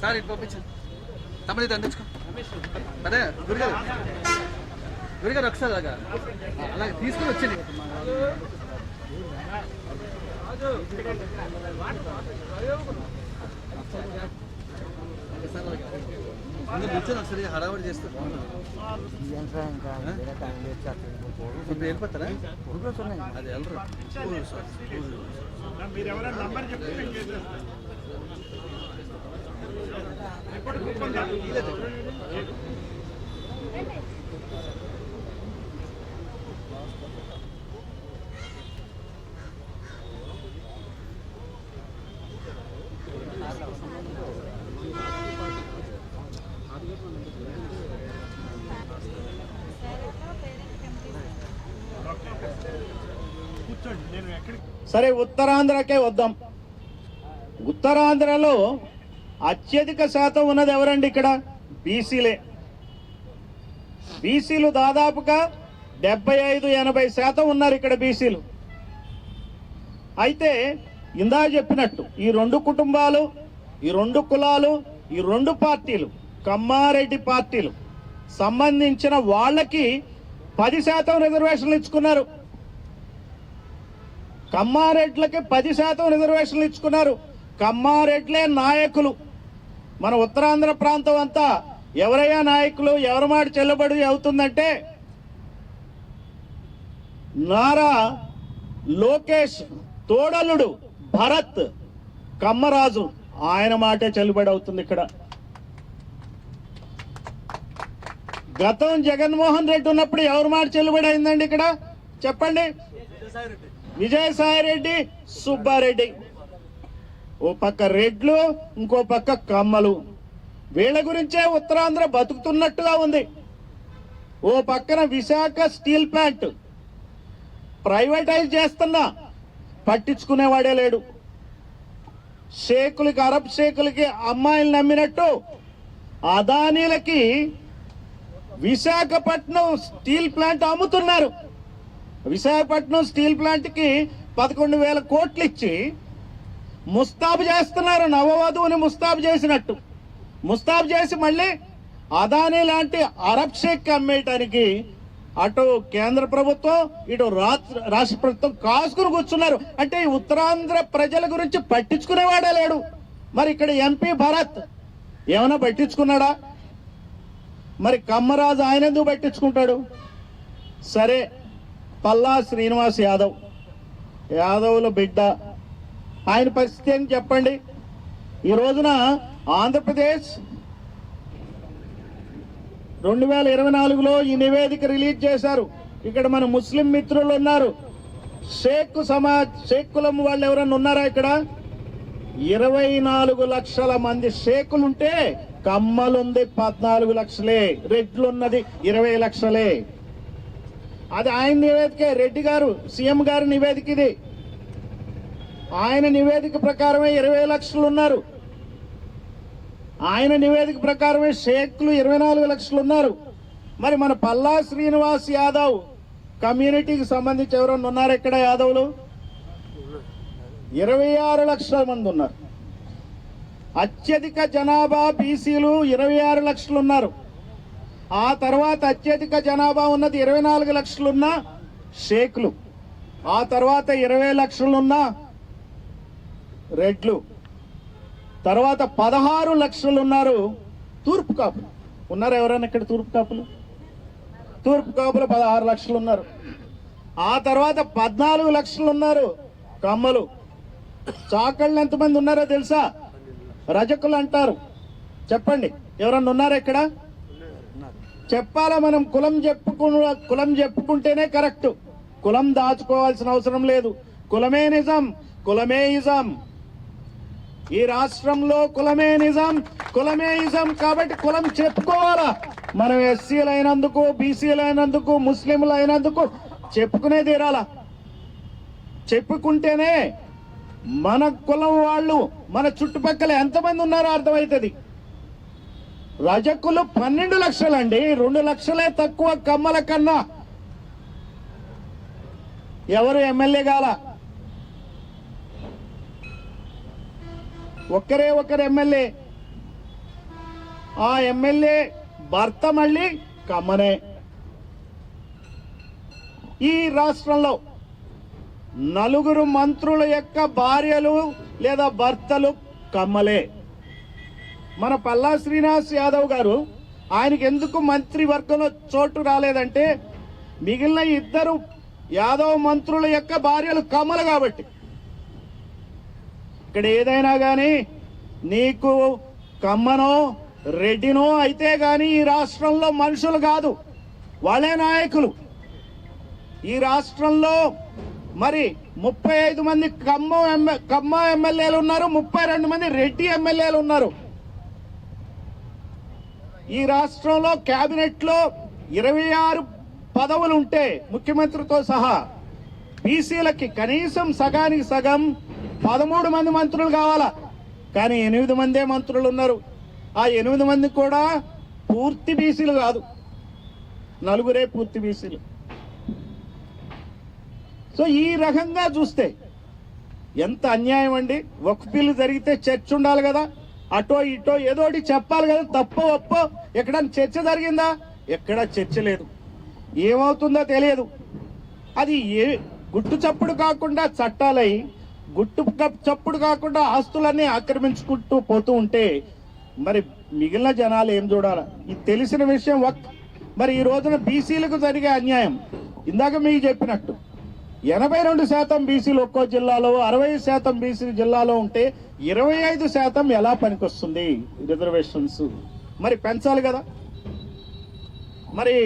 Sir ఇటు పంపించండి. తమ్ముడు అందించుకో అదే గురిగారు. గురిగారు ఒకసారి అలాగా అలాగే తీసుకుని వచ్చింది ఒకసారి హడావడి చేస్తే ఇప్పుడు వెళ్ళిపోతారా? అది వెళ్ళరు. సరే ఉత్తరాంధ్రకే వద్దాం. ఉత్తరాంధ్రలో అత్యధిక శాతం ఉన్నది ఎవరండి ఇక్కడ? బీసీలే. బీసీలు దాదాపుగా డెబ్బై ఐదు ఎనభై శాతం ఉన్నారు ఇక్కడ బీసీలు. అయితే ఇందా చెప్పినట్టు ఈ రెండు కుటుంబాలు ఈ రెండు కులాలు ఈ రెండు పార్టీలు కమ్మారెడ్డి పార్టీలు సంబంధించిన వాళ్ళకి పది శాతం రిజర్వేషన్లు ఇచ్చుకున్నారు. కమ్మారెడ్లకి పది శాతం రిజర్వేషన్లు ఇచ్చుకున్నారు. కమ్మారెడ్లే నాయకులు. మన ఉత్తరాంధ్ర ప్రాంతం అంతా ఎవరయ్యా నాయకులు ఎవరి మాట చెల్లబడి అవుతుందంటే నారా లోకేష్ తోడలుడు భరత్ కమ్మరాజు. ఆయన మాటే చెల్లుబడి అవుతుంది ఇక్కడ. గతం జగన్మోహన్ రెడ్డి ఉన్నప్పుడు ఎవరి మాట చెల్లుబడి అయిందండి ఇక్కడ? చెప్పండి. విజయసాయి రెడ్డి సుబ్బారెడ్డి. ఓ పక్క రెడ్లు ఇంకో పక్క కమ్మలు. వీళ్ళ గురించే ఉత్తరాంధ్ర బతుకుతున్నట్టుగా ఉంది. ఓ పక్కన విశాఖ స్టీల్ ప్లాంట్. ప్రైవేటైజ్ చేస్తున్నా పట్టించుకునేవాడే లేడు. షేకులకి అరబ్ షేకులకి అమ్మాయిలు నమ్మినట్టు అదానీలకి విశాఖపట్నం స్టీల్ ప్లాంట్ అమ్ముతున్నారు. విశాఖపట్నం స్టీల్ ప్లాంట్కి పదకొండు వేల కోట్లు ఇచ్చి ముస్తాబు చేస్తున్నారు నవవధువుని ముస్తాబు చేసినట్టు. ముస్తాబు చేసి మళ్ళీ అదానీ లాంటి అరబ్ షేక్ అమ్మేయటానికి అటు కేంద్ర ప్రభుత్వం ఇటు రాష్ట్ర రాష్ట్ర ప్రభుత్వం కాసుకుని కూర్చున్నారు. అంటే ఈ ఉత్తరాంధ్ర ప్రజల గురించి పట్టించుకునేవాడే లేడు. మరి ఇక్కడ ఎంపీ భరత్ ఏమైనా పట్టించుకున్నాడా? మరి కమ్మరాజు ఆయన ఎందుకు పట్టించుకుంటాడు? సరే పల్లా శ్రీనివాస్ యాదవ్. యాదవుల బిడ్డ ఆయన పరిస్థితి ఏంటి చెప్పండి? ఈ రోజున ఆంధ్రప్రదేశ్ రెండు వేల ఇరవై నాలుగులో ఈ నివేదిక రిలీజ్ చేశారు. ఇక్కడ మన ముస్లిం మిత్రులు ఉన్నారు. షేక్ సమాజ్ షేక్ కులం వాళ్ళు ఎవరన్నా ఉన్నారా ఇక్కడ? ఇరవై నాలుగు లక్షల మంది షేకులుంటే కమ్మలుంది పద్నాలుగు లక్షలే రెడ్లున్నది ఇరవై లక్షలే. అది ఆయన నివేదికే రెడ్డి గారు సీఎం గారి నివేదిక ఇది. ఆయన నివేదిక ప్రకారమే ఇరవై లక్షలు ఉన్నారు. ఆయన నివేదిక ప్రకారమే షేక్లు ఇరవై నాలుగు లక్షలు ఉన్నారు. మరి మన పల్లా శ్రీనివాస్ యాదవ్ కమ్యూనిటీకి సంబంధించి ఎవరన్నా ఉన్నారు ఇక్కడ యాదవ్లు? ఇరవై ఆరు లక్షల మంది ఉన్నారు. అత్యధిక జనాభా బీసీలు ఇరవై ఆరు లక్షలు ఉన్నారు. ఆ తర్వాత అత్యధిక జనాభా ఉన్నది ఇరవై నాలుగు లక్షలున్న షేక్లు. ఆ తర్వాత ఇరవై లక్షలున్న రెడ్లు. తర్వాత పదహారు లక్షలు ఉన్నారు తూర్పు కాపులు. ఉన్నారు ఎవరైనా ఇక్కడ తూర్పు కాపులు? తూర్పు కాపులు పదహారు లక్షలు ఉన్నారు ఆ తర్వాత పద్నాలుగు లక్షలు ఉన్నారు కమ్మలు. చాకళ్ళు ఎంతమంది ఉన్నారో తెలుసా? రజకులు అంటారు. చెప్పండి ఎవరన్నా ఉన్నారా ఇక్కడ? చెప్పాలా మనం కులం చెప్పుకు కులం చెప్పుకుంటేనే కరెక్ట్. కులం దాచుకోవాల్సిన అవసరం లేదు. కులమే నిజం కులమే ఇజం. ఈ రాష్ట్రంలో కులమే నిజం కులమే ఇజం కాబట్టి కులం చెప్పుకోవాలా? మనం ఎస్సీలు అయినందుకు బీసీలు అయినందుకు ముస్లింలు అయినందుకు చెప్పుకునే తీరాలా. చెప్పుకుంటేనే మన కులం వాళ్ళు మన చుట్టుపక్కల ఎంతమంది ఉన్నారో అర్థమవుతుంది. రజకులు పన్నెండు లక్షలండి రెండు లక్షలే తక్కువ కమ్మల కన్నా. ఎవరు ఎమ్మెల్యే కాలా? ఒక్కరే ఒకరు ఎమ్మెల్యే. ఆ ఎమ్మెల్యే భర్త మళ్ళీ కమ్మనే. ఈ రాష్ట్రంలో నలుగురు మంత్రుల యొక్క భార్యలు లేదా భర్తలు కమ్మలే. మన పల్లా శ్రీనివాస్ యాదవ్ గారు ఆయనకి ఎందుకు మంత్రివర్గంలో చోటు రాలేదంటే మిగిలిన ఇద్దరు యాదవ్ మంత్రుల యొక్క భార్యలు కమ్మలు కాబట్టి. ఇక్కడ ఏదైనా కానీ నీకు కమ్మనో రెడ్డినో అయితే కానీ ఈ రాష్ట్రంలో మనుషులు కాదు. వాళ్ళే నాయకులు. ఈ రాష్ట్రంలో మరి ముప్పై ఐదు మంది కమ్మ ఎమ్మె కమ్మ ఎమ్మెల్యేలు ఉన్నారు ముప్పై రెండు మంది రెడ్డి ఎమ్మెల్యేలు ఉన్నారు. ఈ రాష్ట్రంలో క్యాబినెట్లో ఇరవై ఆరు పదవులు ఉంటే ముఖ్యమంత్రితో సహా బీసీలకి కనీసం సగానికి సగం పదమూడు మంది మంత్రులు కావాలా? కానీ ఎనిమిది మందే మంత్రులు ఉన్నారు. ఆ ఎనిమిది మంది కూడా పూర్తి బీసీలు కాదు. నలుగురే పూర్తి బీసీలు. సో ఈ రకంగా చూస్తే ఎంత అన్యాయం అండి? ఒక పిల్లు జరిగితే చర్చ ఉండాలి కదా. అటో ఇటో ఏదో చెప్పాలి కదా. తప్పో ఒప్పో ఎక్కడ చర్చ జరిగిందా? ఎక్కడా చర్చ లేదు. ఏమవుతుందో తెలియదు. అది ఏ గుట్టు చప్పుడు కాకుండా చట్టాలై గుట్టు చప్పుడు కాకుండా ఆస్తులన్నీ ఆక్రమించుకుంటూ పోతూ ఉంటే మరి మిగిలిన జనాలు ఏం చూడాలి? ఇది తెలిసిన విషయం ఒక్ మరి ఈ రోజున బీసీలకు జరిగే అన్యాయం. ఇందాక మీకు చెప్పినట్టు ఎనభై రెండు శాతం బీసీలు ఒక్కో జిల్లాలో అరవై శాతం బీసీ జిల్లాలో ఉంటే ఇరవై ఐదు శాతం ఎలా పనికొస్తుంది? రిజర్వేషన్స్. మరి పెంచాలి కదా. మరి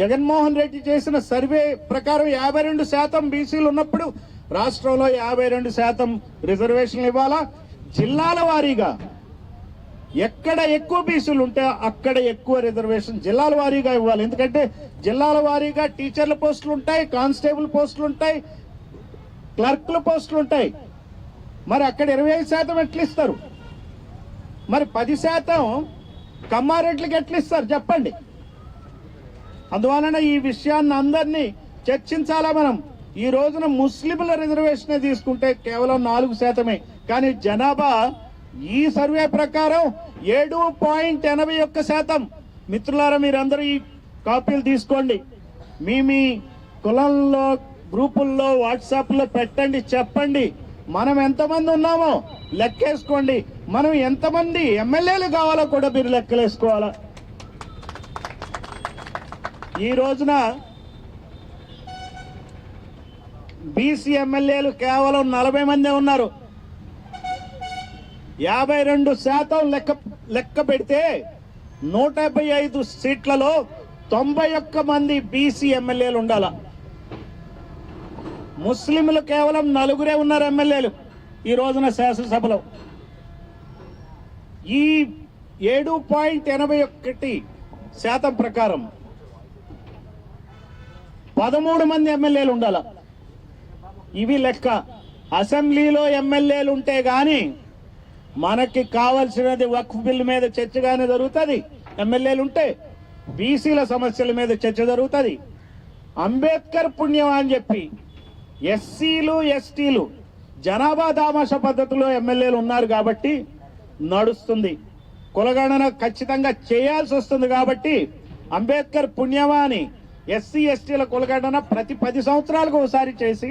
జగన్మోహన్ రెడ్డి చేసిన సర్వే ప్రకారం యాభై రెండు శాతం బీసీలు ఉన్నప్పుడు రాష్ట్రంలో యాభై రెండు శాతం రిజర్వేషన్లు ఇవ్వాలా? జిల్లాల వారీగా ఎక్కడ ఎక్కువ బీసీలు ఉంటే అక్కడ ఎక్కువ రిజర్వేషన్ జిల్లాల వారీగా ఇవ్వాలి. ఎందుకంటే జిల్లాల వారీగా టీచర్ల పోస్టులు ఉంటాయి కానిస్టేబుల్ పోస్టులు ఉంటాయి క్లర్క్ల పోస్టులు ఉంటాయి. మరి అక్కడ ఇరవై ఐదు శాతం ఎట్లా ఇస్తారు? మరి పది శాతం కమ్మారెడ్లకి ఎట్లా ఇస్తారు? చెప్పండి. అందువలన ఈ విషయాన్ని అందరినీ చర్చించాలా మనం? ఈ రోజున ముస్లింల రిజర్వేషన్ తీసుకుంటే కేవలం నాలుగు శాతమే. కానీ జనాభా ఈ సర్వే ప్రకారం ఏడు పాయింట్ ఎనభై ఒక్క శాతం. మిత్రులారా మీరందరూ ఈ కాపీలు తీసుకోండి. మీ మీ కులంలో గ్రూపుల్లో వాట్సాప్లో పెట్టండి చెప్పండి. మనం ఎంతమంది ఉన్నామో లెక్కేసుకోండి. మనం ఎంతమంది ఎమ్మెల్యేలు కావాలో కూడా మీరు లెక్కలేసుకోవాలా? ఈ రోజున బీసీ ఎమ్మెల్యేలు కేవలం నలభై మందే ఉన్నారు. యాభై రెండు శాతం లెక్క లెక్క పెడితే నూట యాభై ఐదు సీట్లలో తొంభై ఒక్క మంది బీసీ ఎమ్మెల్యేలు ఉండాల. ముస్లింలు కేవలం నలుగురే ఉన్నారు ఎమ్మెల్యేలు ఈ రోజున శాసనసభలో. ఈ ఏడు పాయింట్ ఎనభై ఒకటి శాతం ప్రకారం పదమూడు మంది ఎమ్మెల్యేలు ఉండాలా. ఇవి లెక్క. అసెంబ్లీలో ఎమ్మెల్యేలు ఉంటే గాని మనకి కావలసినది వక్ఫ్ బిల్ మీద చర్చగానే జరుగుతుంది. ఎమ్మెల్యేలు ఉంటే బీసీల సమస్యల మీద చర్చ జరుగుతుంది. అంబేద్కర్ పుణ్యం అని చెప్పి ఎస్సీలు ఎస్టీలు జనాభా దామాష పద్ధతిలో ఎమ్మెల్యేలు ఉన్నారు కాబట్టి నడుస్తుంది. కులగణన ఖచ్చితంగా చేయాల్సి వస్తుంది కాబట్టి అంబేద్కర్ పుణ్యమా అని ఎస్సీ ఎస్టీల కులగణన ప్రతి పది సంవత్సరాలకు ఒకసారి చేసి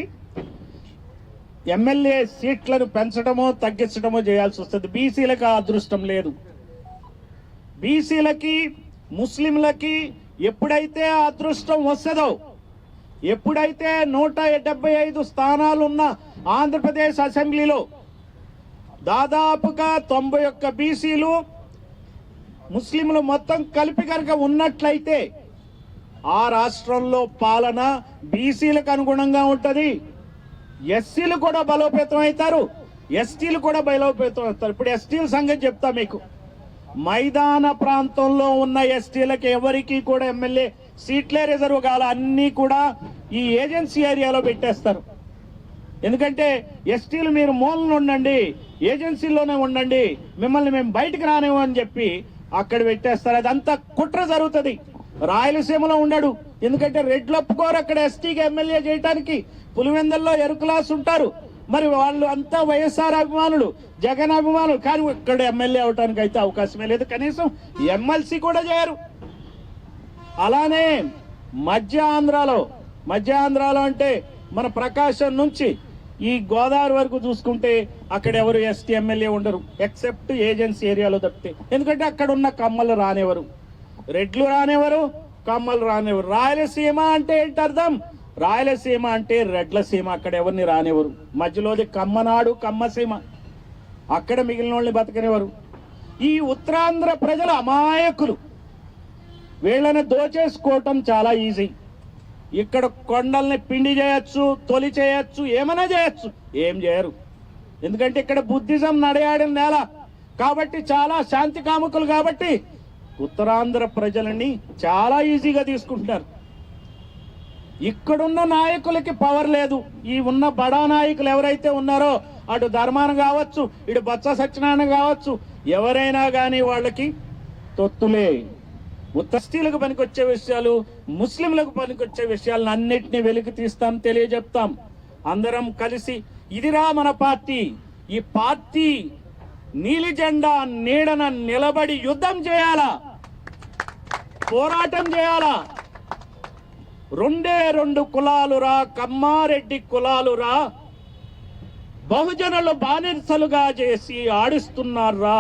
ఎమ్మెల్యే సీట్లను పెంచడమో తగ్గించడమో చేయాల్సి వస్తుంది. బీసీలకు ఆ అదృష్టం లేదు. బీసీలకి ముస్లింలకి ఎప్పుడైతే ఆ అదృష్టం వస్తుందో ఎప్పుడైతే నూట డెబ్బై ఐదు స్థానాలున్న ఆంధ్రప్రదేశ్ అసెంబ్లీలో దాదాపుగా తొంభై ఒక్క బీసీలు ముస్లింలు మొత్తం కలిపి కనుక ఉన్నట్లయితే ఆ రాష్ట్రంలో పాలన బీసీలకు అనుగుణంగా ఉంటుంది. ఎస్సీలు కూడా బలోపేతం అవుతారు. ఎస్టీలు కూడా బలోపేతం అవుతారు. ఇప్పుడు ఎస్టీల సంగతి చెప్తా మీకు. మైదాన ప్రాంతంలో ఉన్న ఎస్టీలకు ఎవరికి కూడా ఎమ్మెల్యే సీట్లే రిజర్వ్ కావాలి అన్నీ కూడా ఈ ఏజెన్సీ ఏరియాలో పెట్టేస్తారు. ఎందుకంటే ఎస్టీలు మీరు మూలన ఉండండి ఏజెన్సీలోనే ఉండండి మిమ్మల్ని మేము బయటకు రానివ్వని చెప్పి అక్కడ పెట్టేస్తారు. అదంతా కుట్ర జరుగుతుంది. రాయలసీమలో ఉండడు. ఎందుకంటే రెడ్లు ఒప్పుకోరు అక్కడ ఎస్టీకి ఎమ్మెల్యే చేయడానికి పులివెందల్లో ఎరుకులాస్ ఉంటారు. మరి వాళ్ళు అంతా వైఎస్ఆర్ అభిమానులు జగన్ అభిమానులు. కానీ ఇక్కడ ఎమ్మెల్యే అవడానికి అయితే అవకాశమే లేదు. కనీసం ఎమ్మెల్సీ కూడా చేయరు. అలానే మధ్య ఆంధ్రాలో మధ్య ఆంధ్రాలో అంటే మన ప్రకాశం నుంచి ఈ గోదావరి వరకు చూసుకుంటే అక్కడ ఎవరు ఎస్టీ ఎమ్మెల్యే ఉండరు ఎక్సెప్ట్ ఏజెన్సీ ఏరియాలో తప్పితే. ఎందుకంటే అక్కడ ఉన్న కమ్మలు రానివ్వరు. రెడ్లు రానివ్వరు. కమ్మలు రానివ్వరు. రాయలసీమ అంటే ఏంటి అర్థం రాయలసీమ అంటే రెడ్లసీమ అక్కడ ఎవరిని రానివ్వరు. మధ్యలోది కమ్మనాడు కమ్మసీమ. అక్కడ మిగిలిన వాళ్ళని బతకనివ్వరు. ఈ ఉత్తరాంధ్ర ప్రజలు అమాయకులు వీళ్ళని దోచేసుకోవటం చాలా ఈజీ. ఇక్కడ కొండల్ని పిండి చేయొచ్చు తొలి చేయొచ్చు ఏమైనా చేయొచ్చు. ఏం చేయరు. ఎందుకంటే ఇక్కడ బుద్ధిజం నడయాడిన నేల. కాబట్టి చాలా శాంతి కాముకులు కాబట్టి ఉత్తరాంధ్ర ప్రజలని చాలా ఈజీగా తీసుకుంటున్నారు. ఇక్కడున్న నాయకులకి పవర్ లేదు. ఈ ఉన్న బడా నాయకులు ఎవరైతే ఉన్నారో అటు ధర్మాన కావచ్చు ఇటు బొత్స సత్యనారాయణ కావచ్చు ఎవరైనా కానీ వాళ్ళకి తొత్తులే ఉత్తస్తీలకు పనికొచ్చే విషయాలు ముస్లింలకు పనికొచ్చే విషయాలను అన్నిటినీ వెలికి తీస్తాం తెలియజెప్తాం. అందరం కలిసి ఇదిరా మన పార్టీ. ఈ పార్టీ నీలి జెండా నీడన నిలబడి యుద్ధం చేయాలా? పోరాటం చేయాలా? రెండే రెండు కులాలురా కమ్మారెడ్డి కులాలురా బహుజనులు బానిసలుగా చేసి ఆడిస్తున్నారా?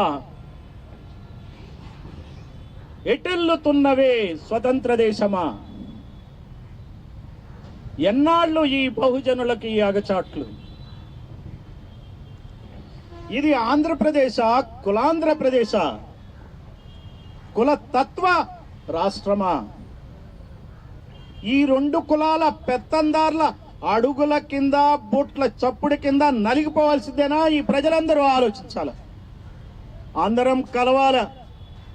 ఎటెల్లుతున్నవే స్వతంత్ర దేశమా? ఎన్నాళ్ళు ఈ బహుజనులకి అగచాట్లు? ఇది ఆంధ్రప్రదేశ కులాంధ్రప్రదేశ? కులతత్వ రాష్ట్రమా? ఈ రెండు కులాల పెత్తందార్ల అడుగుల కింద బొట్ల చప్పుడు కింద నలిగిపోవాల్సిందేనా? ఈ ప్రజలందరూ ఆలోచించాలి. అందరం కలవాల.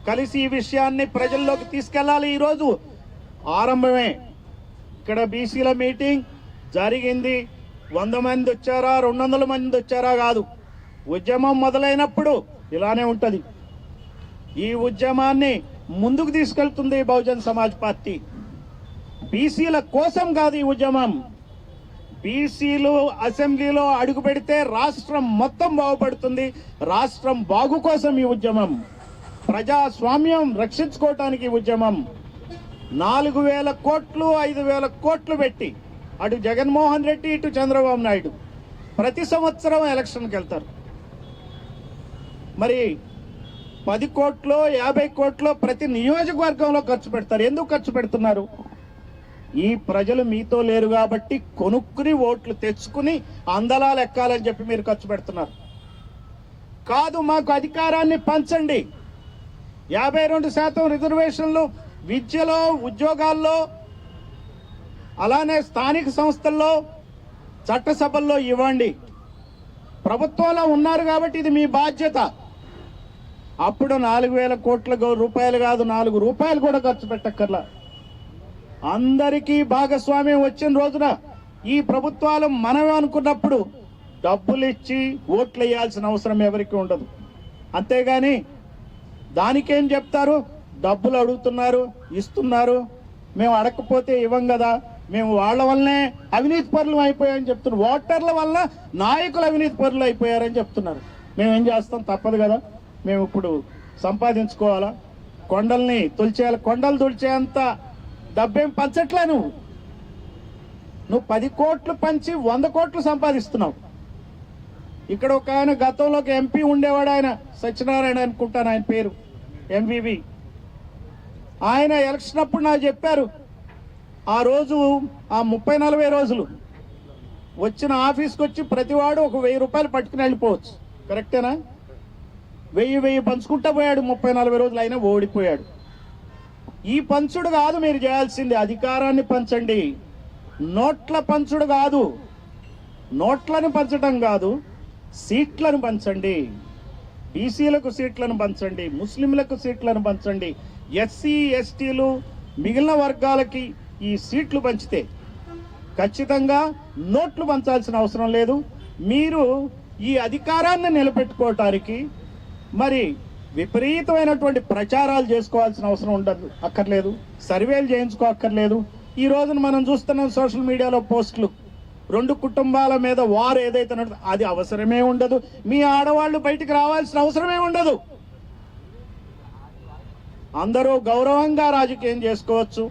కలిసి ఈ విషయాన్ని ప్రజల్లోకి తీసుకెళ్ళాలి. ఈరోజు ఆరంభమే. ఇక్కడ బీసీల మీటింగ్ జరిగింది. వంద మంది వచ్చారా? రెండు వందల మంది వచ్చారా? కాదు. ఉద్యమం మొదలైనప్పుడు ఇలానే ఉంటుంది. ఈ ఉద్యమాన్ని ముందుకు తీసుకెళ్తుంది బహుజన్ సమాజ్ పార్టీ. బీసీల కోసం కాదు ఈ ఉద్యమం. బీసీలు అసెంబ్లీలో అడుగు పెడితే రాష్ట్రం మొత్తం బాగుపడుతుంది. రాష్ట్రం బాగు కోసం ఈ ఉద్యమం. ప్రజాస్వామ్యం రక్షించుకోవటానికి ఉద్యమం. నాలుగు వేల కోట్లు ఐదు వేల కోట్లు పెట్టి అటు జగన్మోహన్ రెడ్డి ఇటు చంద్రబాబు నాయుడు ప్రతి సంవత్సరం ఎలక్షన్కి వెళ్తారు. మరి పది కోట్లు యాభై కోట్లు ప్రతి నియోజకవర్గంలో ఖర్చు పెడతారు. ఎందుకు ఖర్చు పెడుతున్నారు? ఈ ప్రజలు మీతో లేరు కాబట్టి కొనుక్కుని ఓట్లు తెచ్చుకుని అందలాలు ఎక్కాలని చెప్పి మీరు ఖర్చు పెడుతున్నారు. కాదు మాకు అధికారాన్ని పంచండి. యాభై రెండు శాతం రిజర్వేషన్లు విద్యలో ఉద్యోగాల్లో అలానే స్థానిక సంస్థల్లో చట్టసభల్లో ఇవ్వండి. ప్రభుత్వంలో ఉన్నారు కాబట్టి ఇది మీ బాధ్యత. అప్పుడు నాలుగు వేల కోట్ల రూపాయలు కాదు నాలుగు రూపాయలు కూడా ఖర్చు పెట్టక్కర్లా. అందరికీ భాగస్వామ్యం వచ్చిన రోజున ఈ ప్రభుత్వాలు మనమే అనుకున్నప్పుడు డబ్బులు ఇచ్చి ఓట్లు వేయాల్సిన అవసరం ఎవరికి ఉండదు. అంతేగాని దానికేం చెప్తారు? డబ్బులు అడుగుతున్నారు ఇస్తున్నారు మేము అడగకపోతే ఇవ్వం కదా మేము వాళ్ళ వల్లనే అవినీతి పరులు అయిపోయాయని చెప్తున్నారు. ఓటర్ల వల్ల నాయకులు అవినీతి పరులు అయిపోయారని చెప్తున్నారు. మేము ఏం చేస్తాం? తప్పదు కదా. మేము ఇప్పుడు సంపాదించుకోవాలా? కొండల్ని తొలిచేయాలి కొండలు తొలిచేంత డబ్బేం పంచట్లే నువ్వు? నువ్వు పది కోట్లు పంచి వంద కోట్లు సంపాదిస్తున్నావు. ఇక్కడ ఒక ఆయన గతంలో ఒక ఎంపీ ఉండేవాడు ఆయన సత్యనారాయణ అనుకుంటాను ఆయన పేరు ఎంవివి. ఆయన ఎలక్షన్ అప్పుడు నాకు చెప్పారు ఆ రోజు ఆ ముప్పై నలభై రోజులు వచ్చిన ఆఫీస్కి వచ్చి ప్రతివాడు ఒక వెయ్యి రూపాయలు పట్టుకుని వెళ్ళిపోవచ్చు. కరెక్టేనా? వెయ్యి వెయ్యి పంచుకుంటా పోయాడు. ముప్పై నలభై రోజులు అయినా ఓడిపోయాడు. ఈ పంచుడు కాదు మీరు చేయాల్సింది. అధికారాన్ని పంచండి. నోట్ల పంచుడు కాదు. నోట్లను పంచడం కాదు. సీట్లను పంచండి. బీసీలకు సీట్లను పంచండి. ముస్లింలకు సీట్లను పంచండి. ఎస్సీ ఎస్టీలు మిగిలిన వర్గాలకి ఈ సీట్లు పంచితే ఖచ్చితంగా నోట్లు పంచాల్సిన అవసరం లేదు. మీరు ఈ అధికారాన్ని నిలబెట్టుకోవటానికి మరి విపరీతమైనటువంటి ప్రచారాలు చేసుకోవాల్సిన అవసరం ఉండదు అక్కర్లేదు సర్వేలు చేయించుకో అక్కర్లేదు ఈ రోజున మనం చూస్తున్నాం సోషల్ మీడియాలో పోస్టులు. రెండు కుటుంబాల మీద వారు ఏదైతే అది అవసరమే ఉండదు. మీ ఆడవాళ్ళు బయటికి రావాల్సిన అవసరమే ఉండదు. అందరూ గౌరవంగా రాజకీయం చేసుకోవచ్చు.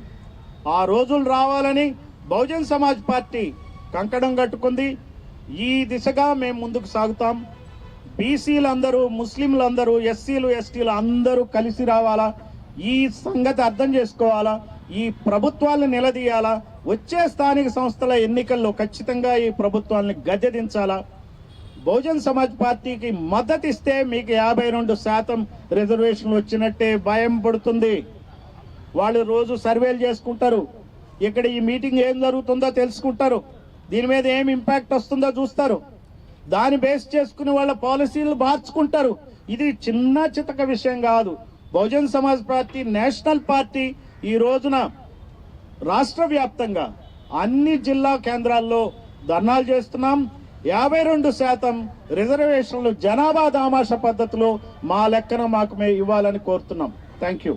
ఆ రోజులు రావాలని బహుజన్ సమాజ్ పార్టీ కంకణం కట్టుకుంది. ఈ దిశగా మేము ముందుకు సాగుతాం. బీసీలందరూ ముస్లింలందరూ ఎస్సీలు ఎస్టీలు అందరూ కలిసి రావాలా? ఈ సంగతి అర్థం చేసుకోవాలా? ఈ ప్రభుత్వాలను నిలదీయాలా? వచ్చే స్థానిక సంస్థల ఎన్నికల్లో ఖచ్చితంగా ఈ ప్రభుత్వాన్ని గద్దెదించాలా? బహుజన్ సమాజ్ పార్టీకి మద్దతు ఇస్తే మీకు యాభై రెండు శాతం రిజర్వేషన్లు వచ్చినట్టే భయం పడుతుంది. వాళ్ళు రోజు సర్వేలు చేసుకుంటారు. ఇక్కడ ఈ మీటింగ్ ఏం జరుగుతుందో తెలుసుకుంటారు. దీని మీద ఏం ఇంపాక్ట్ వస్తుందో చూస్తారు. దాన్ని బేస్ చేసుకుని వాళ్ళ పాలసీలు మార్చుకుంటారు. ఇది చిన్న చితక విషయం కాదు. Bahujan Samaj party national party ఈ రోజున రాష్ట్ర వ్యాప్తంగా అన్ని జిల్లా కేంద్రాల్లో ధర్నాలు చేస్తున్నాం. యాభై రెండు శాతం రిజర్వేషన్లు జనాభా దామాష పద్ధతిలో మా లెక్కన మాకు మేము ఇవ్వాలని కోరుతున్నాం. Thank you.